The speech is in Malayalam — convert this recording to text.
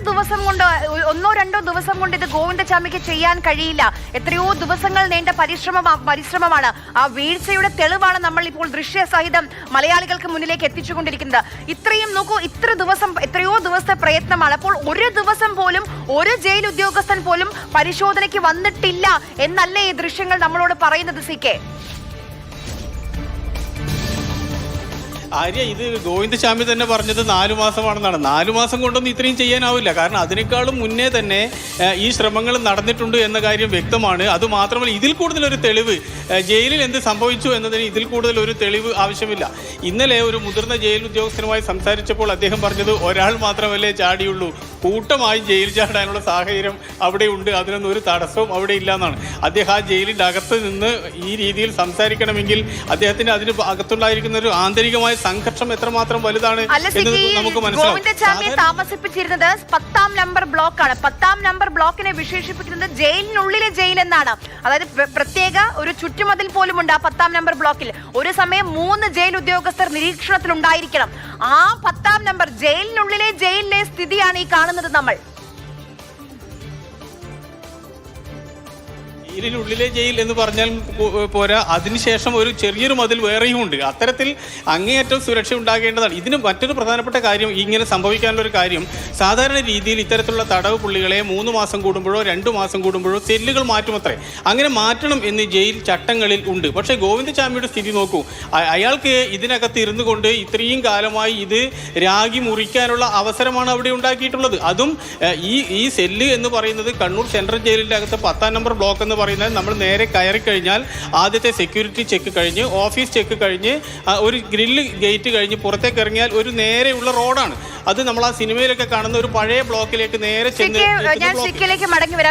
ഒരു ദിവസം കൊണ്ട് ഒന്നോ രണ്ടോ ദിവസം കൊണ്ട് ഇത് ഗോവിന്ദചാമിക്ക് ചെയ്യാൻ കഴിയില്ല. എത്രയോ ദിവസങ്ങൾ നീണ്ട പരിശ്രമം പരിശ്രമമാണ്. ആ വീഴ്ചയുടെ തെളിവാണ് നമ്മൾ ഇപ്പോൾ ദൃശ്യ ദൃശ്യസഹിതം മലയാളികൾക്ക് മുന്നിലേക്ക് എത്തിച്ചുകൊണ്ടിരിക്കുന്നത്. ഇത്രയും നോക്കൂ ഇത്ര ദിവസം എത്രയോ ദിവസത്തെ പ്രയത്നമാണ്. അപ്പോൾ ഒരു ദിവസം പോലും ഒരു ജയിൽ ഉദ്യോഗസ്ഥൻ പോലും പരിശോധനയ്ക്ക് വന്നിട്ടില്ല എന്നല്ലേ ഈ ദൃശ്യങ്ങൾ നമ്മളോട് പറയുന്നത് സി കെ? ആര്യ ഇത് ഗോവിന്ദസ്വാമി തന്നെ പറഞ്ഞത് നാലു മാസമാണെന്നാണ്. നാലു മാസം കൊണ്ടൊന്നും ഇത്രയും ചെയ്യാനാവില്ല. കാരണം അതിനേക്കാളും മുന്നേ തന്നെ ഈ ശ്രമങ്ങൾ നടന്നിട്ടുണ്ട് എന്ന കാര്യം വ്യക്തമാണ്. അതുമാത്രമല്ല ഇതിൽ കൂടുതൽ ഒരു തെളിവ് ജയിലിൽ എന്ത് സംഭവിച്ചു എന്നതിന് ഇതിൽ കൂടുതൽ ഒരു തെളിവ് ആവശ്യമില്ല. ഇന്നലെ ഒരു മുതിർന്ന ജയിൽ ഉദ്യോഗസ്ഥനുമായി സംസാരിച്ചപ്പോൾ അദ്ദേഹം പറഞ്ഞത് ഒരാൾ മാത്രമല്ലേ ചാടിയുള്ളൂ. കൂട്ടമായി ജയിൽ ചാടാനുള്ള സാഹചര്യം അവിടെ ഉണ്ട് അതിനൊന്നും ഒരു തടസ്സവും അവിടെ ഇല്ല എന്നാണ് അദ്ദേഹം ആ ജയിലിന്റെ അകത്ത് നിന്ന് ഈ രീതിയിൽ സംസാരിക്കണമെങ്കിൽ അദ്ദേഹത്തിന് അതിന് അകത്തുണ്ടായിരിക്കുന്ന ഒരു ആന്തരികമായ സംഘർഷം എത്രമാത്രം വലുതാണ് നമുക്ക് മനസ്സിലാവും. താമസിപ്പിച്ചിരുന്നത് പത്താം നമ്പർ ബ്ലോക്കാണ്. പത്താം നമ്പർ ബ്ലോക്കിനെ വിശേഷിപ്പിക്കുന്നത് ജയിലിനുള്ളിലെ ജയിൽ എന്നാണ് അതായത് പ്ര- പ്രത്യേക ഒരു ചുറ്റുമതിൽ പോലും ഉണ്ട് ആ പത്താം നമ്പർ ബ്ലോക്കിൽ. ഒരു സമയം മൂന്ന് ജയിൽ ഉദ്യോഗസ്ഥർ നിരീക്ഷണത്തിൽ ഉണ്ടായിരിക്കണം ആ പത്താം നമ്പർ ജയിലിനുള്ളിലെ ജയിലിലെ സ്ഥിതിയാണ് ഈ കാണുന്നത് നമ്മൾ. ജയിലിനുള്ളിലെ ജയിൽ എന്ന് പറഞ്ഞാൽ പോരാ. അതിനുശേഷം ഒരു ചെറിയൊരു മതിൽ വേറെയും ഉണ്ട്. അത്തരത്തിൽ അങ്ങേയറ്റം സുരക്ഷ ഉണ്ടാകേണ്ടതാണ്. ഇതിന് മറ്റൊരു പ്രധാനപ്പെട്ട കാര്യം ഇങ്ങനെ സംഭവിക്കാനുള്ള ഒരു കാര്യം സാധാരണ രീതിയിൽ ഇത്തരത്തിലുള്ള തടവ് പുള്ളികളെ മൂന്ന് മാസം കൂടുമ്പോഴോ രണ്ട് മാസം കൂടുമ്പോഴോ സെല്ലുകൾ മാറ്റുമത്രേ. അങ്ങനെ മാറ്റണം എന്ന് ജയിൽ ചട്ടങ്ങളിൽ ഉണ്ട്. പക്ഷേ ഗോവിന്ദചാമിയുടെ സ്ഥിതി നോക്കൂ. അയാൾക്ക് ഇതിനകത്ത് ഇരുന്നു കൊണ്ട് ഇത്രയും കാലമായി ഇത് രാഗി മുറിക്കാനുള്ള അവസരമാണ് അവിടെ ഉണ്ടാക്കിയിട്ടുള്ളത്. അതും ഈ ഈ സെല്ല് എന്ന് പറയുന്നത് കണ്ണൂർ സെൻട്രൽ ജയിലിന്റെ അകത്ത് പത്താം നമ്പർ ബ്ലോക്ക് എന്ന് പറയുന്നത് നമ്മൾ നേരെ കയറി കഴിഞ്ഞാൽ ആദ്യത്തെ സെക്യൂരിറ്റി ചെക്ക് കഴിഞ്ഞ് ഓഫീസ് ചെക്ക് കഴിഞ്ഞ് ഒരു ഗ്രില്ല് ഗേറ്റ് കഴിഞ്ഞ് പുറത്തേക്ക് ഇറങ്ങിയാൽ ഒരു നേരെയുള്ള റോഡാണ് അത് നമ്മൾ ആ സിനിമയിലൊക്കെ കാണുന്ന ഒരു പഴയ ബ്ലോക്കിലേക്ക് നേരെ ചെന്ന്